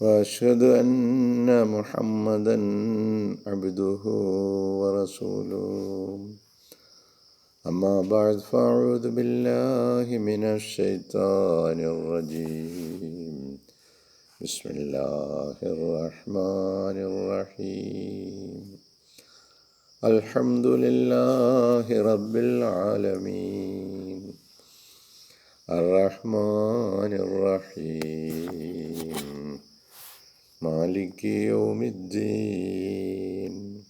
وأشهد أن محمدا عبده ورسوله. أما بعد فأعوذ بالله من الشيطان الرجيم. بسم الله الرحمن الرحيم. الحمد لله رب العالمين. الرحمن الرحيم. مالك يوم الدين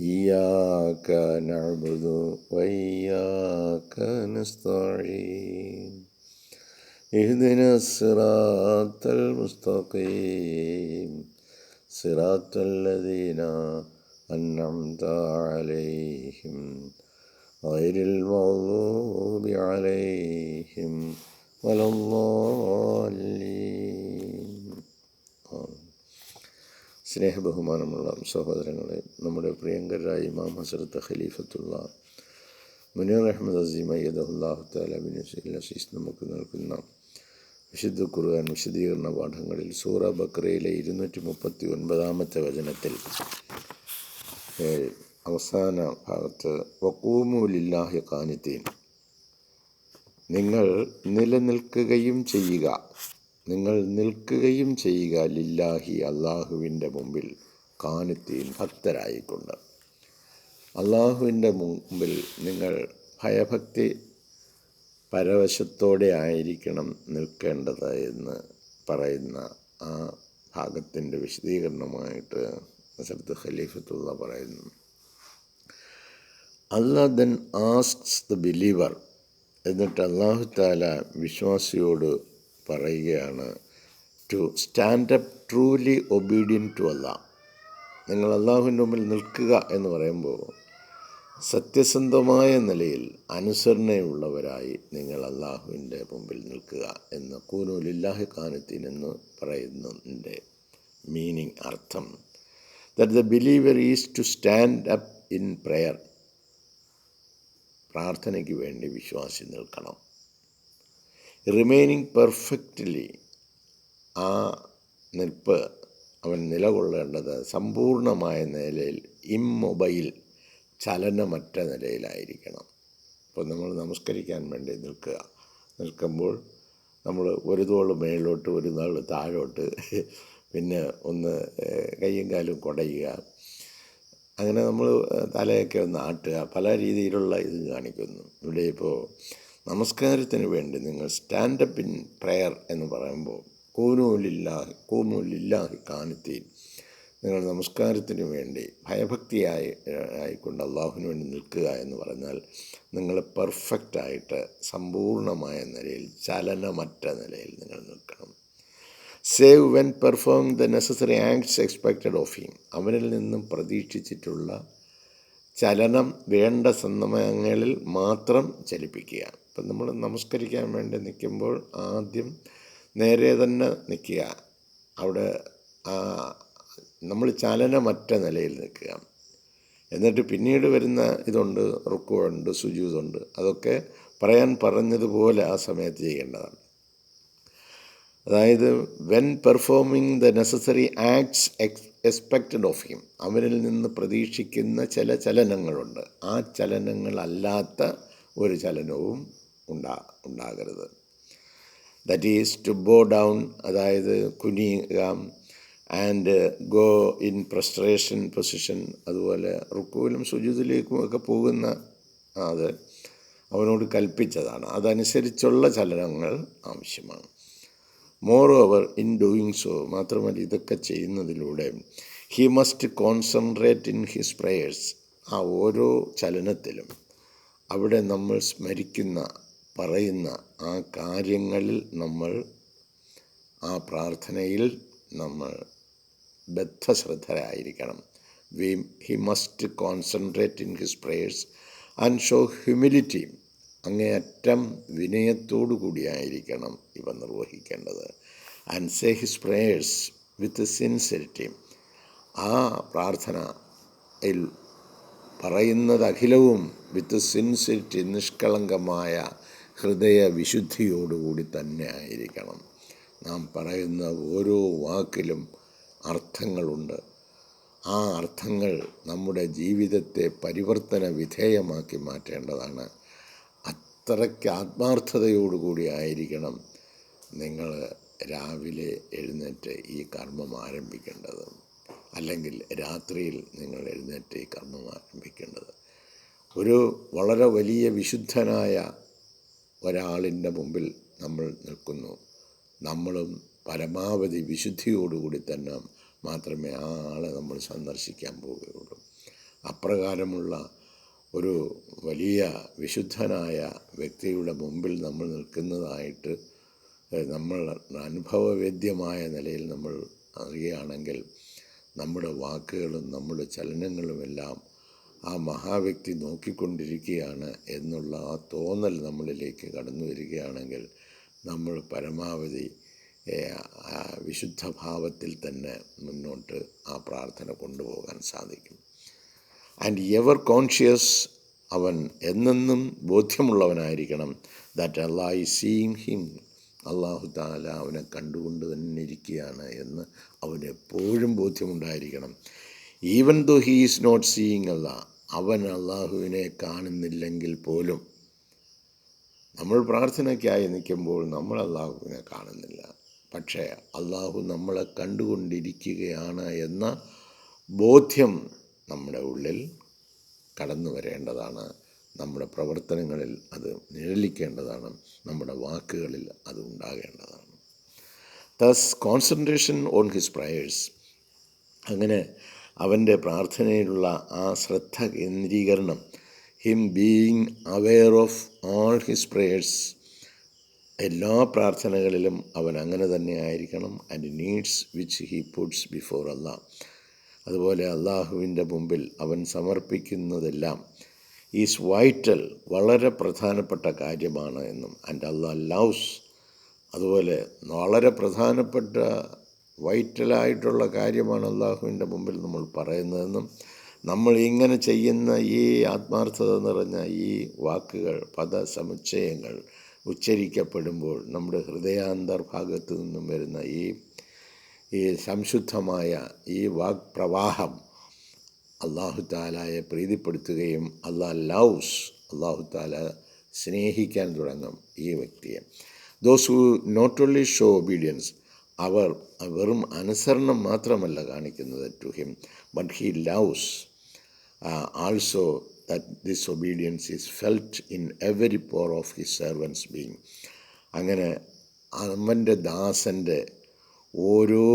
إياك نعبد وإياك نستعين اهدنا الصراط المستقيم صراط الذين أنعمت عليهم غير المغضوب عليهم ولا الضالين സ്നേഹബഹുമാനമുള്ള സഹോദരങ്ങളെ നമ്മുടെ പ്രിയങ്കരായ ഇമാം ഹസരത്ത് ഖലീഫത്തുള്ള മുനീർ അഹമ്മദ് അസീം അയ്യദുല്ലാഹു താലിൻ അസീസ് നമുക്ക് നൽകുന്ന വിശുദ്ധ ഖുർആൻ വിശദീകരണ പാഠങ്ങളിൽ സൂറ ബക്രയിലെ ഇരുന്നൂറ്റി മുപ്പത്തി ഒൻപതാമത്തെ വചനത്തിൽ അവസാന ഭാഗത്ത് വക്കൂമുലില്ലാഹി കാനിത്തീൻ നിങ്ങൾ നിലനിൽക്കുകയും ചെയ്യുക. നിങ്ങൾ നിൽക്കുകയും ചെയ്യുക ലില്ലാഹി അള്ളാഹുവിന്റെ മുമ്പിൽ കാനുത്തീൻ ഭക്തരായിക്കൊണ്ട്. അള്ളാഹുവിന്റെ മുമ്പിൽ നിങ്ങൾ ഭയഭക്തി പരവശത്തോടെ ആയിരിക്കണം നിൽക്കേണ്ടത് എന്ന് പറയുന്ന ആ ഭാഗത്തിന്റെ വിശദീകരണമായിട്ട് നസരത്ത് ഖലീഫത്തുള്ള പറയുന്നു. Allah then asks the believer. എന്നിട്ട് അള്ളാഹു താല വിശ്വാസിയോട് പറയുകയാണ്. To stand up truly obedient to അല്ല നിങ്ങൾ അള്ളാഹുവിന്റെ മുമ്പിൽ നിൽക്കുക എന്ന് പറയുമ്പോൾ സത്യസന്ധമായ നിലയിൽ അനുസരണയുള്ളവരായി നിങ്ങൾ അള്ളാഹുവിന്റെ മുമ്പിൽ നിൽക്കുക എന്ന് കൂനൂലില്ലാഹി കാനത്തിൻ എന്ന് പറയുന്നതിന്റെ മീനിങ് അർത്ഥം that the believer is to stand up in prayer പ്രാർത്ഥനയ്ക്ക് വേണ്ടി വിശ്വാസി നിൽക്കണം. റിമൈനിങ് പെർഫെക്റ്റ്ലി ആ നിൽപ്പ് അവൻ നിലകൊള്ളേണ്ടത് സമ്പൂർണമായ നിലയിൽ ഇമ്മൊബൈൽ ചലനമറ്റ നിലയിലായിരിക്കണം. അപ്പോൾ നമ്മൾ നമസ്കരിക്കാൻ വേണ്ടി നിൽക്കുക. നിൽക്കുമ്പോൾ നമ്മൾ ഒരു തോൾ മേളിലോട്ട് ഒരു നാൾ താഴോട്ട് പിന്നെ ഒന്ന് കയ്യും കാലും കുടയുക. അങ്ങനെ നമ്മൾ തലയൊക്കെ ഒന്ന് ആട്ടുക. പല രീതിയിലുള്ള ഇത് കാണിക്കുന്നു. ഇവിടെ ഇപ്പോൾ നമസ്കാരത്തിന് വേണ്ടി നിങ്ങൾ സ്റ്റാൻഡപ്പ് ഇൻ പ്രെയർ എന്ന് പറയുമ്പോൾ കൂനൂലില്ലാഹി കൂനൂലില്ലാഹി കാണിത്തീൻ. നിങ്ങൾ നമസ്കാരത്തിന് വേണ്ടി ഭയഭക്തിയായി ആയിക്കൊണ്ട് അള്ളാഹുവിന് വേണ്ടി നിൽക്കുക എന്ന് പറഞ്ഞാൽ നിങ്ങൾ പെർഫെക്റ്റായിട്ട് സമ്പൂർണമായ നിലയിൽ ചലനമറ്റ നിലയിൽ നിങ്ങൾ നിൽക്കണം. Save when perform the necessary acts expected of him. അവനിൽ നിന്നും പ്രതീക്ഷിച്ചിട്ടുള്ള ചലനം വേണ്ട സമയങ്ങളിൽ മാത്രം ചലിപ്പിക്കുക. ഇപ്പം നമ്മൾ നമസ്കരിക്കാൻ വേണ്ടി നിൽക്കുമ്പോൾ ആദ്യം നേരെ തന്നെ നിൽക്കുക. അവിടെ നമ്മൾ ചലനമറ്റ നിലയിൽ നിൽക്കുക. എന്നിട്ട് പിന്നീട് വരുന്ന ഇതുണ്ട് റുക്കുണ്ട് സുജൂതുണ്ട് അതൊക്കെ പറയാൻ പറഞ്ഞതുപോലെ ആ സമയത്ത് ചെയ്യേണ്ടതാണ്. അതായത് when performing the necessary acts ex expected of him അവരിൽ നിന്ന് പ്രതീക്ഷിക്കുന്ന ചില ചലനങ്ങളുണ്ട്. ആ ചലനങ്ങളല്ലാത്ത ഒരു ചലനവും ഉണ്ടാ ഉണ്ടാകരുത്. That is to bow down അതായത് കുനിയുക and go in prostration position അതുപോലെ റുക്കുവിലും സുജിതിലേക്കും ഒക്കെ പോകുന്ന അത് അവനോട് കൽപ്പിച്ചതാണ്. അതനുസരിച്ചുള്ള ചലനങ്ങൾ ആവശ്യമാണ്. Moreover in doing so മാത്രമല്ല ഇതൊക്കെ ചെയ്യുന്നതിലൂടെ he must concentrate in his prayers ആ ഓരോ ചലനത്തിലും അവിടെ നമ്മൾ സ്മരിക്കുന്ന പറയുന്ന ആ കാര്യങ്ങളിൽ നമ്മൾ ആ പ്രാർത്ഥനയിൽ നമ്മൾ ബദ്ധശ്രദ്ധരായിരിക്കണം. We he must concentrate in his prayers and show humility അങ്ങേയറ്റം വിനയത്തോടു കൂടിയായിരിക്കണം ഇവ നിർവഹിക്കേണ്ടത്. And say his prayers with sincerity ആ പ്രാർത്ഥനയിൽ പറയുന്നത് അഖിലവും വിത്ത് സിൻസിരിറ്റി നിഷ്കളങ്കമായ ഹൃദയ വിശുദ്ധിയോടുകൂടി തന്നെ ആയിരിക്കണം. നാം പറയുന്ന ഓരോ വാക്കിലും അർത്ഥങ്ങളുണ്ട്. ആ അർത്ഥങ്ങൾ നമ്മുടെ ജീവിതത്തെ പരിവർത്തന വിധേയമാക്കി മാറ്റേണ്ടതാണ്. അത്രയ്ക്ക് ആത്മാർത്ഥതയോടുകൂടി ആയിരിക്കണം നിങ്ങൾ രാവിലെ എഴുന്നേറ്റ് ഈ കർമ്മം ആരംഭിക്കേണ്ടത് അല്ലെങ്കിൽ രാത്രിയിൽ നിങ്ങൾ എഴുന്നേറ്റ് ഈ കർമ്മം ആരംഭിക്കേണ്ടത്. ഒരു വളരെ വലിയ വിശുദ്ധനായ ഒരാളിന്റെ മുമ്പിൽ നമ്മൾ നിൽക്കുന്നു. നമ്മളും പരമാവധി വിശുദ്ധിയോടുകൂടി തന്നെ മാത്രമേ ആ ആളെ നമ്മൾ സന്ദർശിക്കാൻ പോവുകയുള്ളൂ. അപ്രകാരമുള്ള ഒരു വലിയ വിശുദ്ധനായ വ്യക്തിയുടെ മുമ്പിൽ നമ്മൾ നിൽക്കുന്നതായിട്ട് നമ്മൾ അനുഭവവേദ്യമായ നിലയിൽ നമ്മൾ അറിയുകയാണെങ്കിൽ നമ്മുടെ വാക്കുകളും നമ്മുടെ ചലനങ്ങളുമെല്ലാം ആ മഹാവ്യക്തി നോക്കിക്കൊണ്ടിരിക്കുകയാണ് എന്നുള്ള ആ തോന്നൽ നമ്മളിലേക്ക് കടന്നു വരികയാണെങ്കിൽ നമ്മൾ പരമാവധി വിശുദ്ധ ഭാവത്തിൽ തന്നെ മുന്നോട്ട് ആ പ്രാർത്ഥന കൊണ്ടുപോകാൻ സാധിക്കും. ആൻഡ് എവർ കോൺഷ്യസ് അവൻ എന്നെന്നും ബോധ്യമുള്ളവനായിരിക്കണം. ദാറ്റ് അള്ളാഹ് ഈ സീയിങ് ഹിം അള്ളാഹു താല അവനെ കണ്ടുകൊണ്ട് തന്നെ ഇരിക്കുകയാണ് എന്ന് അവനെപ്പോഴും ബോധ്യമുണ്ടായിരിക്കണം. Even though he is not seeing അല്ല അവൻ അള്ളാഹുവിനെ കാണുന്നില്ലെങ്കിൽ പോലും നമ്മൾ പ്രാർത്ഥനയ്ക്കായി നിൽക്കുമ്പോൾ നമ്മൾ അള്ളാഹുവിനെ കാണുന്നില്ല. പക്ഷേ അള്ളാഹു നമ്മളെ കണ്ടുകൊണ്ടിരിക്കുകയാണ് എന്ന ബോധ്യം നമ്മുടെ ഉള്ളിൽ കടന്നു വരേണ്ടതാണ്. നമ്മുടെ പ്രവർത്തനങ്ങളിൽ അത് നിഴലിക്കേണ്ടതാണ്. നമ്മുടെ വാക്കുകളിൽ അത് ഉണ്ടാകേണ്ടതാണ്. Thus concentration on his prayers അങ്ങനെ അവന്റെ പ്രാർത്ഥനയിലുള്ള ആ ശ്രദ്ധ കേന്ദ്രീകരണം him being aware of all his prayers എല്ലാ പ്രാർത്ഥനകളിലും അവൻ അങ്ങനെ തന്നെ ആയിരിക്കണം and needs which he puts before Allah അതുപോലെ അള്ളാഹുവിന്റെ മുമ്പിൽ അവൻ സമർപ്പിക്കുന്നതെല്ലാം ഈസ് വൈറ്റൽ വളരെ പ്രധാനപ്പെട്ട കാര്യമാണ് എന്നും ആൻഡ് അള്ളാഹ് ലവ്സ് അതുപോലെ വളരെ പ്രധാനപ്പെട്ട വൈറ്റലായിട്ടുള്ള കാര്യമാണ് അള്ളാഹുവിന്റെ മുമ്പിൽ നമ്മൾ പറയുന്നതെന്നും നമ്മൾ ഇങ്ങനെ ചെയ്യുന്ന ഈ ആത്മാർത്ഥത നിറഞ്ഞ ഈ വാക്കുകൾ പദസമുച്ചയങ്ങൾ ഉച്ചരിക്കപ്പെടുമ്പോൾ നമ്മുടെ ഹൃദയാന്തർഭാഗത്തു നിന്നും വരുന്ന ഈ ഈ സംശുദ്ധമായ ഈ വാക്പ്രവാഹം അള്ളാഹു താലായെ പ്രീതിപ്പെടുത്തുകയും അള്ളാഹ് ലൗസ് അള്ളാഹു താല സ്നേഹിക്കാൻ തുടങ്ങും ഈ വ്യക്തിയെ. Those who not only show obedience അവർ വെറും അനുസരണം മാത്രമല്ല കാണിക്കുന്നത് to him but he loves also that this obedience is felt in every pore of his servants being അങ്ങനെ അവന്റെ ദാസന്റെ ഓരോ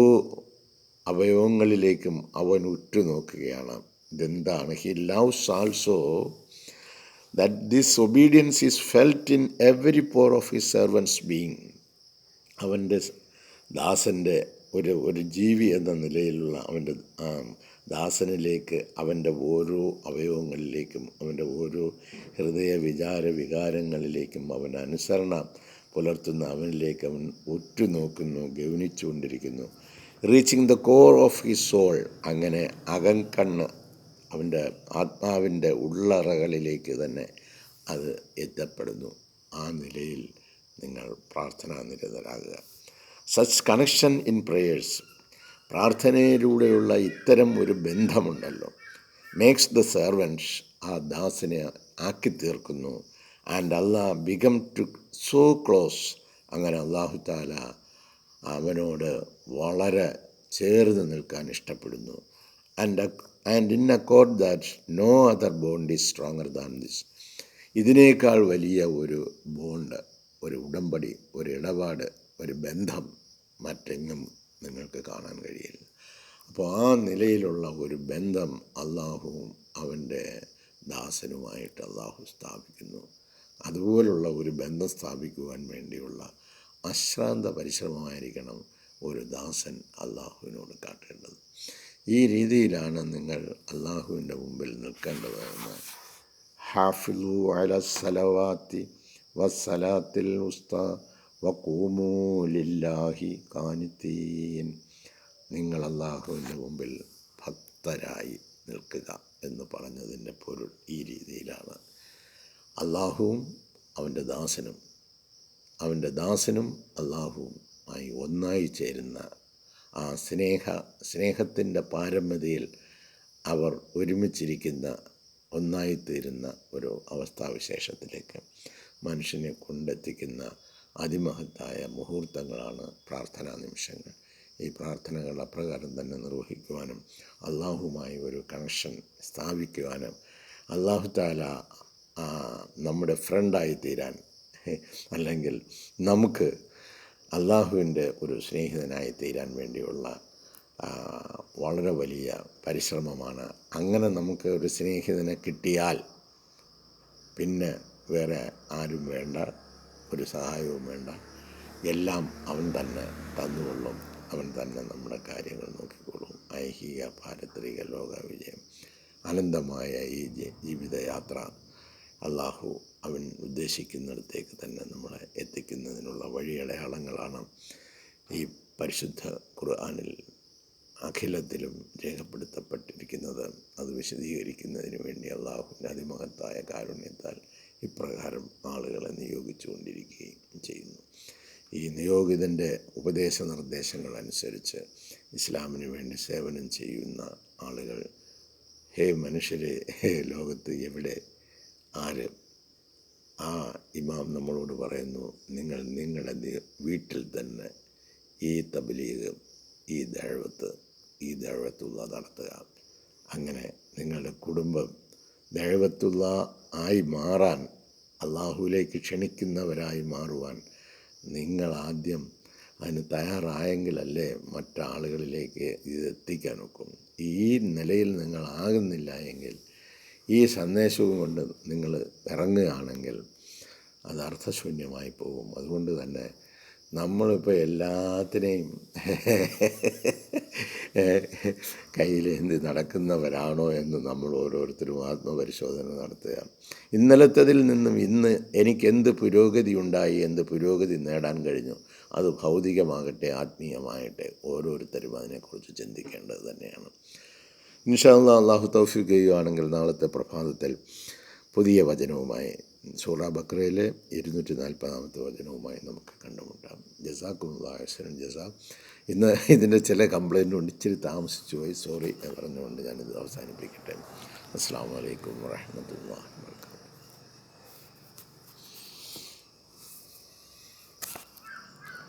അവയവങ്ങളിലേക്കും അവൻ ഉറ്റുനോക്കുകയാണ്. ഇതെന്താണ്? He loves also that this obedience is felt in every pore of his servants being അവന്റെ ദാസന്റെ ഒരു ഒരു ജീവി എന്ന നിലയിലുള്ള അവന്റെ ദാസനിലേക്ക് അവന്റെ ഓരോ അവയവങ്ങളിലേക്കും അവന്റെ ഓരോ ഹൃദയ വിചാര വികാരങ്ങളിലേക്കും അവൻ അനുസരണ പുലർത്തുന്ന അവനിലേക്ക് അവൻ ഉറ്റുനോക്കുന്നു ഗവനിച്ചുകൊണ്ടിരിക്കുന്നു reaching the core of his soul അങ്ങനെ അകംകണ്ണ് അവന്റെ ആത്മാവിന്റെ ഉള്ളറകളിലേക്ക് തന്നെ അത് എത്തപ്പെടുന്നു. ആ നിലയിൽ നിങ്ങൾ പ്രാർത്ഥനാ നിരതരാകുക സച്ച് കണക്ഷൻ ഇൻ പ്രേയേഴ്സ് പ്രാർത്ഥനയിലൂടെയുള്ള ഇത്തരം ഒരു ബന്ധമുണ്ടല്ലോ. മേക്സ് ദ സെർവൻസ് ആ ദാസിനെ ആക്കി തീർക്കുന്നു. And Allah become to so close അങ്ങനെ അള്ളാഹു താല അവനോട് വളരെ ചേർന്ന് നിൽക്കാൻ ഇഷ്ടപ്പെടുന്നു. And and in accord that no other bond is stronger than this ഇതിനേക്കാൾ വലിയ ഒരു ബോണ്ട് ഒരു ഉടമ്പടി ഒരു ഇടപാട് ഒരു ബന്ധം മറ്റെങ്ങും നിങ്ങൾക്ക് കാണാൻ കഴിയില്ല. അപ്പോൾ ആ നിലയിലുള്ള ഒരു ബന്ധം അള്ളാഹുവും അവന്റെ ദാസനുമായിട്ട് അള്ളാഹു സ്ഥാപിക്കുന്നു. അതുപോലുള്ള ഒരു ബന്ധം സ്ഥാപിക്കുവാൻ വേണ്ടിയുള്ള അശ്രാന്ത പരിശ്രമമായിരിക്കണം ഒരു ദാസൻ അള്ളാഹുവിനോട് കാട്ടേണ്ടത്. ഈ രീതിയിലാണ് നിങ്ങൾ അള്ളാഹുവിന്റെ മുമ്പിൽ നിൽക്കേണ്ടത് എന്ന് ഹാഫിലു അല സലവാത്തി വസ്സലാത്തിൽ ഉസ്ത വക്കൂമൂ ലില്ലാഹി കാനിത്തീൻ. നിങ്ങൾ അള്ളാഹുവിന്റെ മുമ്പിൽ ഭക്തരായി നിൽക്കുക എന്ന് പറഞ്ഞതിന്റെ പൊരുൾ ഈ രീതിയിലാണ്. അള്ളാഹുവും അവന്റെ ദാസനും അവന്റെ ദാസനും അള്ളാഹുവും ആയി ഒന്നായി ചേരുന്ന ആ സ്നേഹ സ്നേഹത്തിന്റെ പാരമ്യതയിൽ അവർ ഒരുമിച്ചിരിക്കുന്ന ഒന്നായിത്തീരുന്ന ഒരു അവസ്ഥാവിശേഷത്തിലേക്ക് മനുഷ്യനെ കൊണ്ടെത്തിക്കുന്ന അതിമഹത്തായ മുഹൂർത്തങ്ങളാണ് പ്രാർത്ഥനാ നിമിഷങ്ങൾ. ഈ പ്രാർത്ഥനകൾ അപ്രകാരം തന്നെ നിർവഹിക്കുവാനും അള്ളാഹുമായി ഒരു കണക്ഷൻ സ്ഥാപിക്കുവാനും അള്ളാഹു താല നമ്മുടെ ഫ്രണ്ടായി തീരാൻ അല്ലെങ്കിൽ നമുക്ക് അള്ളാഹുവിന്റെ ഒരു സ്നേഹിതനായി തീരാൻ വേണ്ടിയുള്ള വളരെ വലിയ പരിശ്രമമാണ്. അങ്ങനെ നമുക്ക് ഒരു സ്നേഹിതനെ കിട്ടിയാൽ പിന്നെ വേറെ ആരും വേണ്ട. ഒരു സഹായവും വേണ്ട. എല്ലാം അവൻ തന്നെ തന്നുകൊള്ളും. അവൻ തന്നെ നമ്മുടെ കാര്യങ്ങൾ നോക്കിക്കൊള്ളും. ഐഹിക പാരത്രിക ലോക വിജയം അനന്തമായ ഈ ജീവിതയാത്ര അള്ളാഹു അവൻ ഉദ്ദേശിക്കുന്നിടത്തേക്ക് തന്നെ നമ്മളെ എത്തിക്കുന്നതിനുള്ള വഴിയടയാളങ്ങളാണ് ഈ പരിശുദ്ധ ഖുർആാനിൽ അഖിലത്തിലും രേഖപ്പെടുത്തപ്പെട്ടിരിക്കുന്നത്. അത് വിശദീകരിക്കുന്നതിന് വേണ്ടി അള്ളാഹുവിന്റെ അതിമഹത്തായ കാരുണ്യത്താൽ ഇപ്രകാരം ആളുകളെ നിയോഗിച്ചുകൊണ്ടിരിക്കുകയും ചെയ്യുന്നു. ഈ നിയോഗിതന്റെ ഉപദേശ നിർദ്ദേശങ്ങൾ അനുസരിച്ച് ഇസ്ലാമിന് വേണ്ടി സേവനം ചെയ്യുന്ന ആളുകൾ ഹേ മനുഷ്യരെ ഹേ ലോകത്ത് എവിടെ ആര്? ആ ഇമാം നമ്മളോട് പറയുന്നു നിങ്ങൾ നിങ്ങളുടെ വീട്ടിൽ തന്നെ ഈ തബലീഗ് ഈ ദഴവത്ത് ഈ ദഴവത്തുള്ള നടത്തുക. അങ്ങനെ നിങ്ങളുടെ കുടുംബം ദഴവത്തുള്ള ആയി മാറാൻ അള്ളാഹുവിലേക്ക് ക്ഷണിക്കുന്നവരായി മാറുവാൻ നിങ്ങൾ ആദ്യം അതിന് തയ്യാറായെങ്കിലല്ലേ മറ്റാളുകളിലേക്ക് ഇത് എത്തിക്കാൻ ഒക്കും. ഈ നിലയിൽ നിങ്ങളാകുന്നില്ല എങ്കിൽ ഈ സന്ദേശവും കൊണ്ട് നിങ്ങൾ ഇറങ്ങുകയാണെങ്കിൽ അത് അർത്ഥശൂന്യമായി പോകും. അതുകൊണ്ട് തന്നെ നമ്മളിപ്പോൾ എല്ലാത്തിനെയും കയ്യിലേന്തി നടക്കുന്നവരാണോ എന്ന് നമ്മൾ ഓരോരുത്തരും ആത്മപരിശോധന നടത്തുക. ഇന്നലത്തതിൽ നിന്നും ഇന്ന് എനിക്ക് എന്ത് പുരോഗതി ഉണ്ടായി എന്ത് പുരോഗതി നേടാൻ കഴിഞ്ഞു അത് ഭൗതികമാകട്ടെ ആത്മീയമാകട്ടെ ഓരോരുത്തരും അതിനെക്കുറിച്ച് ചിന്തിക്കേണ്ടത് തന്നെയാണ്. ഇൻഷാല്ല അള്ളാഹു തൗഫീഖ് ചെയ്യുകയാണെങ്കിൽ നാളത്തെ പ്രഭാതത്തിൽ പുതിയ വചനവുമായി സൂറ ബക്രയിലെ ഇരുന്നൂറ്റി നാൽപ്പതാമത്തെ വചനവുമായി നമുക്ക് കണ്ടുമുട്ടാം. ജസാഖുല്ലാഹൻ ജസാ. ഇന്ന് ഇതിന്റെ ചില കംപ്ലൈന്റ് കൊണ്ട് ഇച്ചിരി താമസിച്ചു പോയി സോറി പറഞ്ഞുകൊണ്ട് ഞാനിത് അവസാനിപ്പിക്കട്ടെ. അസ്സാം വലൈക്കും വാഹമത്തല്ലാ